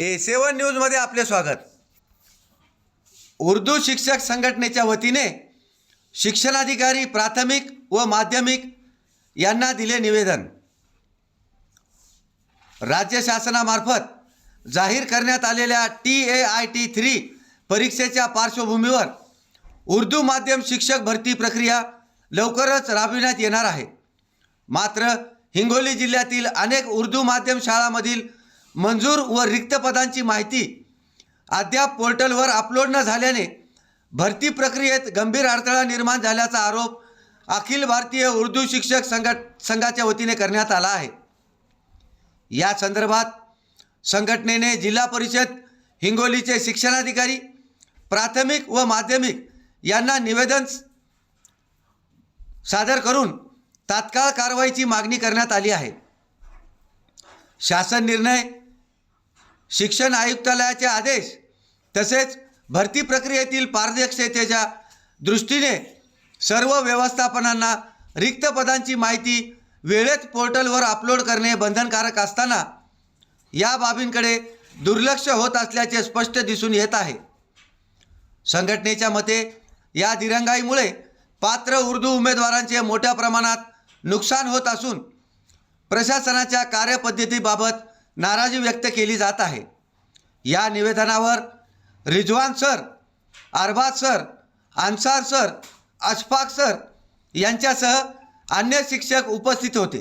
ए सेवन न्यूजमध्ये आपले स्वागत. उर्दू शिक्षक संघटनेच्या वतीने शिक्षणाधिकारी प्राथमिक व माध्यमिक यांना दिले निवेदन. राज्य शासनामार्फत जाहीर करण्यात आलेल्या T A I T three परीक्षेच्या पार्श्वभूमीवर उर्दू माध्यम शिक्षक भरती प्रक्रिया लवकरच राबविण्यात येणार आहे. मात्र हिंगोली जिल्ह्यातील अनेक उर्दू माध्यम शाळांमधील मंजूर व रिक्त पदांची माहिती अद्याप पोर्टलवर अपलोड न झाल्याने भरती प्रक्रियेत गंभीर अडथळा निर्माण झाल्याचा आरोप अखिल भारतीय उर्दू शिक्षक संघट संघाच्या वतीने करण्यात आला आहे. या संदर्भात संघटनेने जिल्हा परिषद हिंगोलीचे शिक्षणाधिकारी प्राथमिक व माध्यमिक यांना निवेदन सादर करून तात्काळ कारवाईची मागणी करण्यात आली आहे. शासन निर्णय शिक्षण आयुक्तालयाचे आदेश तसेच भरती प्रक्रियेतील पारदर्शकतेच्या दृष्टीने सर्व व्यवस्थापनांना रिक्त पदांची माहिती वेळेत पोर्टलवर अपलोड करणे बंधनकारक असताना या बाबींकडे दुर्लक्ष होत असल्याचे स्पष्ट दिसून येत आहे. संघटनेच्या मते या दिरंगाईमुळे पात्र उर्दू उमेदवारांचे मोठ्या प्रमाणात नुकसान होत असून प्रशासनाच्या कार्यपद्धतीबाबत नाराजी व्यक्त केली जात आहे. या निवेदनावर Rizwan sir Arbaz sir Ansar sir Ashfaq sir यांच्यासह अन्य शिक्षक उपस्थित होते.